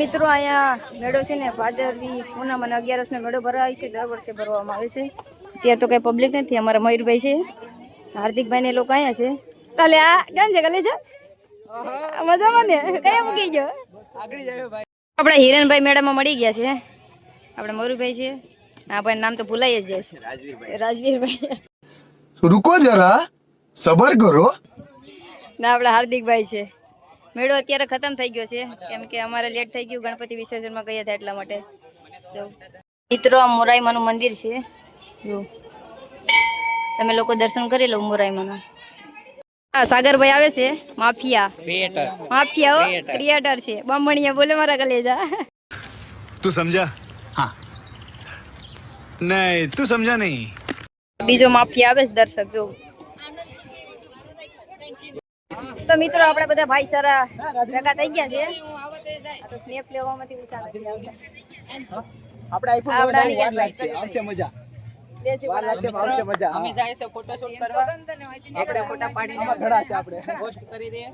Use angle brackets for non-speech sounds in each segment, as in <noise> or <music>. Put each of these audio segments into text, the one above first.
મિત્રો અહીંયા મેળો છે ને ભાદરવી પૂનમ અને અગિયારસનો મેળો ભરાય છે દર વર્ષે ભરવામાં આવે છે. ત્યાં તો કંઈ પબ્લિક નથી અમારા મયુરભાઈ છે હાર્દિકભાઈ ને લોકો અહીંયા છે. કાલે આ કેમ છે કાલે છે મજામાં ને? કયા મૂકી ગયો? આપણે હિરણભાઈ મેળામાં મળી ગયા છે. આપણે મયુરભાઈ છે. આપણે નામ તો ભૂલાઈ જ જાય છે. રાજવીરભાઈ. રુકો જરા સબર કરો. ના આપણે હાર્દિકભાઈ છે. મેળો અત્યારે ખતમ થઈ ગયો છે. કેમ કે અમારે લેટ થઈ ગયું ગણપતિ વિસર્જનમાં ગયા હતા એટલા માટે. મિત્રો આ મોરાઈમાનું મંદિર છે. જો. તમે લોકો દર્શન કરી લો મોરાઈમાનું. સાગરભાઈ આવે છે. માફિયા. માફિયા ક્રિએટર છે. બામણિયા બોલે મારા કલેજા. તું સમજા? હા. નહીં તું સમજા નહીં. બીજો માફિયા આવે દર્શક જો. તો મિત્રો આપણે બધા ભાઈ સારા ભેગા થઈ ગયા છે તો સ્નેપ લેવામાંથી ઉછા નથી આવતા. આપણે આઈફોન લેવાની વાર આવશે મજા. વાર લાગશે આવશે મજા અમે જાય છે ફોટો કરવા. આપણે ફોટા પાડીને ઘડા છે આપણે. <laughs> પોસ્ટ કરી દઈએ.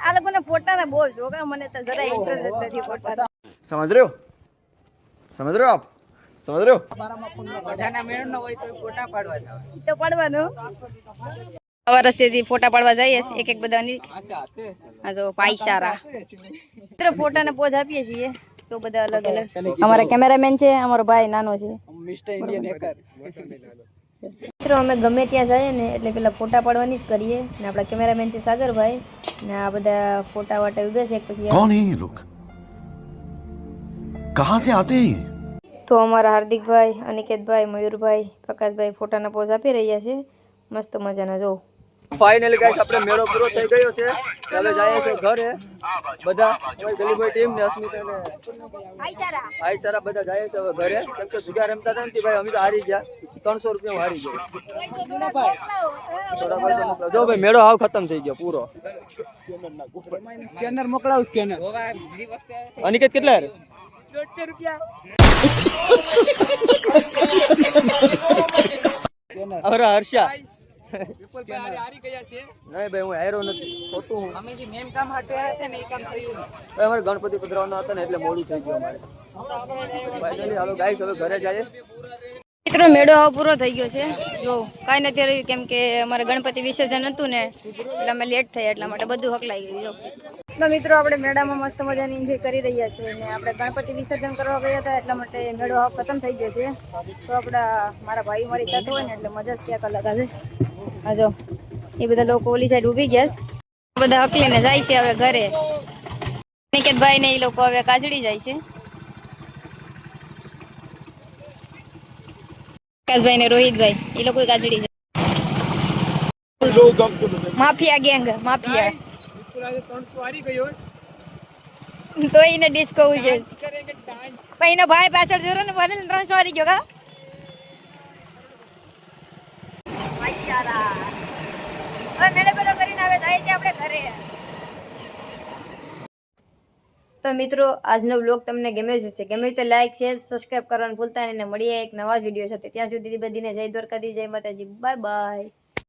આ લોકોને ફોટાના બહુ શોખ મને તો જરા ઇન્ટરેસ્ટ નથી ફોટા સમજ રહ્યો? સમજ રહ્યો આપ? સમજ રહ્યો? બધાના મેળ ન હોય તો ફોટા પાડવા તો પાડવાનો. રસ્તેથી ફોટા પાડવા જઈએ એક એક બધાની. હા તો. પાઈશારા મિત્રો ફોટા ને પોઝ આપીએ છીએ તો બધા અલગ અલગ અમારા કેમેરામેન છે અમારો ભાઈ નાનો છે. મિત્રો અમે ગમે ત્યાં જઈએ ને એટલે પેલા ફોટા પાડવાની જ કરીએ. ને આપણા કેમેરામેન છે સાગરભાઈ ને આ બધા ફોટા વાટા ઉભે છે પછી કોણ હે લોક? કહા સે આતે તો અમારા હાર્દિકભાઈ અનિકેતભાઈ મયુરભાઈ પ્રકાશભાઈ ફોટાના પોઝ આપી રહ્યા છે. મસ્ત મજાના જો. ફાઇનલી ગાઈસ આપણે મેળો પૂરો થઈ ગયો છે. ચાલો જઈએ છે ઘરે. બધા ગલીભાઈ ટીમ ને અસ્મિત અને આઈ સારા બધા જાય છે હવે ઘરે. કેમ કે જુગાર રમતા હતા ને ભાઈ અમે તો હારી ગયા. ત્રણસો રૂપિયા હારી ગયા. થોડા ભાઈ તો જો ભાઈ મેળો હાવ ખતમ થઈ ગયો પૂરો. સ્કેનર મોકલાવું સ્કેનર અનિકેત કેટલા હારે? અરે હર્ષા. નહીં ભાઈ હું હાર્યો નથી. ખોટું હું. અમે જે મેન કામ હાટે આવ્યા હતા ને એ કામ થયું ભાઈ અમારે ગણપતિ પધરાવવાના હતા ને એટલે મોડું થઈ ગયું અમારે. ફાઇનલી હાલો ગાઈસ હવે ઘરે જઈએ. મિત્રો મેળો હવે પૂરો થઈ ગયો છે. જો કાંઈ નથી રહ્યું કેમ કે અમારે ગણપતિ વિસર્જન હતું ને એટલે અમે લેટ થયા એટલા માટે બધું હકલાઈ ગયું જો. તો મિત્રો આપણે મેળામાં મસ્ત મજાની એન્જોય કરી રહ્યા છીએ ને આપણે ગણપતિ વિસર્જન કરવા ગયા હતા એટલા માટે મેળો હવે ખતમ થઈ ગયો છે. તો આપણા મારા ભાઈ મારી સાથે હોય ને એટલે મજા જ ક્યાંક અલગ આવે. હા એ બધા લોકો ઓલી સાઈડ ઊભી ગયા છે. બધા અકલીને જાય છે હવે ઘરે. નિકેતભાઈ ને એ લોકો હવે કાજડી જાય છે. વિકાસભાઈ ને રોહિતભાઈ, એ લોકો કાજડી જાય. Mafia gang, mafia. તો એને ડિસ્કો છે ભાઈ પાછળ જોરો ને બને ત્રણસો વાળી ગયો કા? આપણે ઘરે. તો મિત્રો, આજનો બ્લોગ તમને ગમ્યો જ હશે. ગમ્યો તો લાઈક શેર સબસ્ક્રાઈબ કરવાનું ભૂલતા નહીં મળીએ એક નવા વીડિયો સાથે. ત્યાં સુધી બધીને જય દ્વારકાધી જય માતાજી. Bye bye